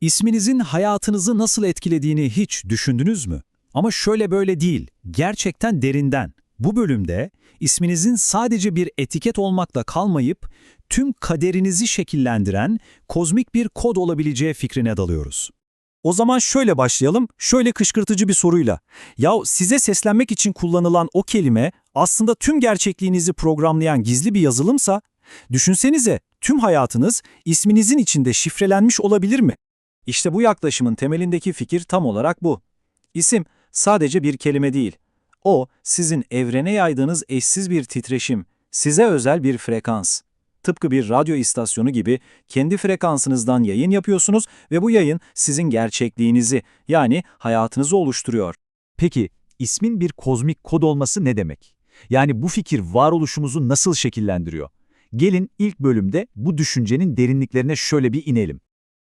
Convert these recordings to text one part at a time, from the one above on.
İsminizin hayatınızı nasıl etkilediğini hiç düşündünüz mü? Ama şöyle böyle değil, gerçekten derinden. Bu bölümde isminizin sadece bir etiket olmakla kalmayıp tüm kaderinizi şekillendiren kozmik bir kod olabileceği fikrine dalıyoruz. O zaman şöyle başlayalım, şöyle kışkırtıcı bir soruyla. Ya size seslenmek için kullanılan o kelime aslında tüm gerçekliğinizi programlayan gizli bir yazılımsa, düşünsenize tüm hayatınız isminizin içinde şifrelenmiş olabilir mi? İşte bu yaklaşımın temelindeki fikir tam olarak bu. İsim sadece bir kelime değil. O, sizin evrene yaydığınız eşsiz bir titreşim, size özel bir frekans. Tıpkı bir radyo istasyonu gibi kendi frekansınızdan yayın yapıyorsunuz ve bu yayın sizin gerçekliğinizi yani hayatınızı oluşturuyor. Peki ismin bir kozmik kod olması ne demek? Yani bu fikir varoluşumuzu nasıl şekillendiriyor? Gelin ilk bölümde bu düşüncenin derinliklerine şöyle bir inelim.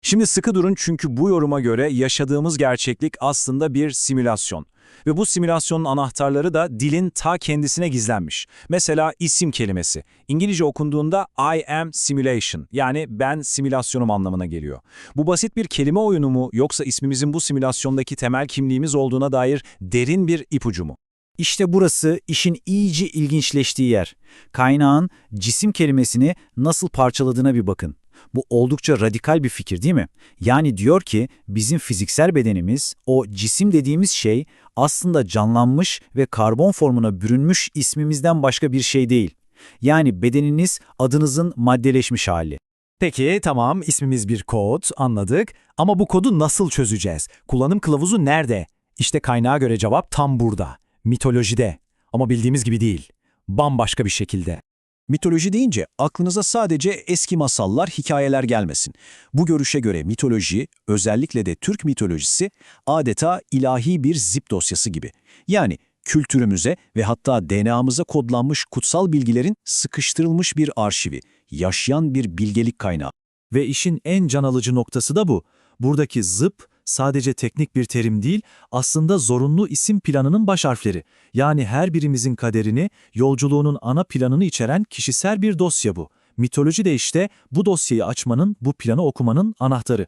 Şimdi sıkı durun çünkü bu yoruma göre yaşadığımız gerçeklik aslında bir simülasyon. Ve bu simülasyonun anahtarları da dilin ta kendisine gizlenmiş. Mesela isim kelimesi. İngilizce okunduğunda I am simulation yani ben simülasyonum anlamına geliyor. Bu basit bir kelime oyunu mu yoksa ismimizin bu simülasyondaki temel kimliğimiz olduğuna dair derin bir ipucu mu? İşte burası işin iyice ilginçleştiği yer. Kaynağın cisim kelimesini nasıl parçaladığına bir bakın. Bu oldukça radikal bir fikir değil mi? Yani diyor ki bizim fiziksel bedenimiz, o cisim dediğimiz şey aslında canlanmış ve karbon formuna bürünmüş ismimizden başka bir şey değil. Yani bedeniniz adınızın maddeleşmiş hali. Peki tamam ismimiz bir kod anladık ama bu kodu nasıl çözeceğiz? Kullanım kılavuzu nerede? İşte kaynağa göre cevap tam burada. Mitolojide. Ama bildiğimiz gibi değil. Bambaşka bir şekilde. Mitoloji deyince aklınıza sadece eski masallar, hikayeler gelmesin. Bu görüşe göre mitoloji, özellikle de Türk mitolojisi adeta ilahi bir zip dosyası gibi. Yani kültürümüze ve hatta DNA'mıza kodlanmış kutsal bilgilerin sıkıştırılmış bir arşivi, yaşayan bir bilgelik kaynağı. Ve işin en can alıcı noktası da bu. Buradaki zıp sadece teknik bir terim değil, aslında zorunlu isim planının baş harfleri. Yani her birimizin kaderini, yolculuğunun ana planını içeren kişisel bir dosya bu. Mitoloji de işte bu dosyayı açmanın, bu planı okumanın anahtarı.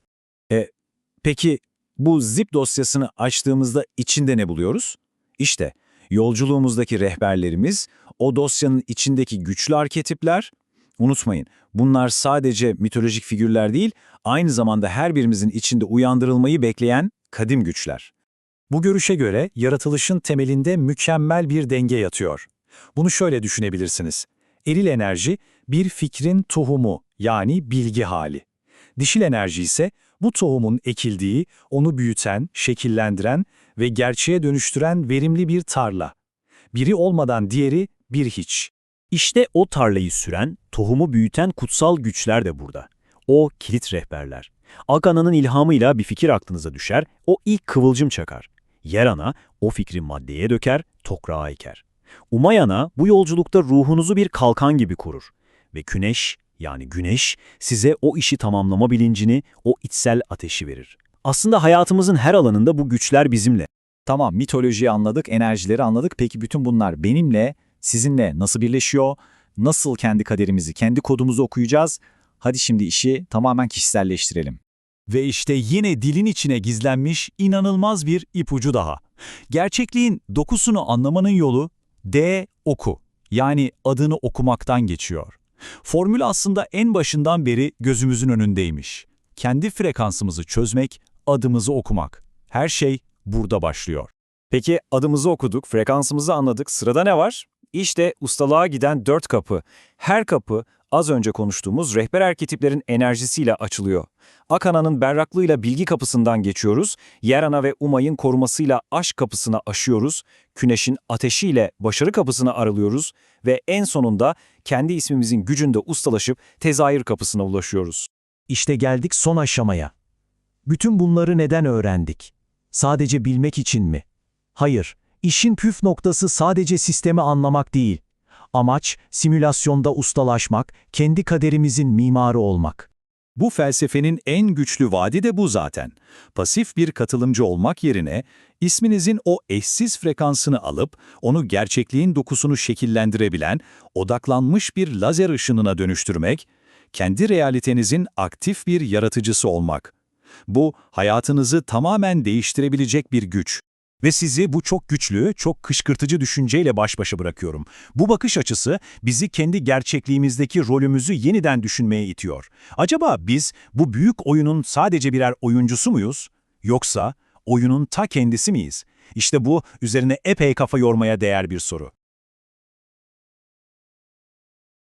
Peki bu zip dosyasını açtığımızda içinde ne buluyoruz? İşte yolculuğumuzdaki rehberlerimiz, o dosyanın içindeki güçlü arketipler, unutmayın bunlar sadece mitolojik figürler değil, aynı zamanda her birimizin içinde uyandırılmayı bekleyen kadim güçler. Bu görüşe göre yaratılışın temelinde mükemmel bir denge yatıyor. Bunu şöyle düşünebilirsiniz. Eril enerji bir fikrin tohumu yani bilgi hali. Dişil enerji ise bu tohumun ekildiği, onu büyüten, şekillendiren ve gerçeğe dönüştüren verimli bir tarla. Biri olmadan diğeri bir hiç. İşte o tarlayı süren, tohumu büyüten kutsal güçler de burada. O kilit rehberler. Akana'nın ilhamıyla bir fikir aklınıza düşer, o ilk kıvılcım çakar. Yerana o fikri maddeye döker, toprağa eker. Umayana bu yolculukta ruhunuzu bir kalkan gibi korur. Ve Güneş, yani güneş, size o işi tamamlama bilincini, o içsel ateşi verir. Aslında hayatımızın her alanında bu güçler bizimle. Tamam mitolojiyi anladık, enerjileri anladık. Peki bütün bunlar benimle, sizinle nasıl birleşiyor? Nasıl kendi kaderimizi, kendi kodumuzu okuyacağız? Hadi şimdi işi tamamen kişiselleştirelim. Ve işte yine dilin içine gizlenmiş inanılmaz bir ipucu daha. Gerçekliğin dokusunu anlamanın yolu D oku. Yani adını okumaktan geçiyor. Formül aslında en başından beri gözümüzün önündeymiş. Kendi frekansımızı çözmek, adımızı okumak. Her şey burada başlıyor. Peki adımızı okuduk, frekansımızı anladık. Sırada ne var? İşte ustalığa giden dört kapı. Her kapı az önce konuştuğumuz rehber arketiplerin enerjisiyle açılıyor. Akana'nın berraklığıyla bilgi kapısından geçiyoruz. Yerana ve Umay'ın korumasıyla aşk kapısına aşıyoruz. Güneş'in ateşiyle başarı kapısına aralıyoruz. Ve en sonunda kendi ismimizin gücünde ustalaşıp tezahür kapısına ulaşıyoruz. İşte geldik son aşamaya. Bütün bunları neden öğrendik? Sadece bilmek için mi? Hayır, işin püf noktası sadece sistemi anlamak değil. Amaç, simülasyonda ustalaşmak, kendi kaderimizin mimarı olmak. Bu felsefenin en güçlü vaadi de bu zaten. Pasif bir katılımcı olmak yerine isminizin o eşsiz frekansını alıp onu gerçekliğin dokusunu şekillendirebilen, odaklanmış bir lazer ışınına dönüştürmek, kendi realitenizin aktif bir yaratıcısı olmak. Bu hayatınızı tamamen değiştirebilecek bir güç. Ve sizi bu çok güçlü, çok kışkırtıcı düşünceyle baş başa bırakıyorum. Bu bakış açısı bizi kendi gerçekliğimizdeki rolümüzü yeniden düşünmeye itiyor. Acaba biz bu büyük oyunun sadece birer oyuncusu muyuz? Yoksa oyunun ta kendisi miyiz? İşte bu üzerine epey kafa yormaya değer bir soru.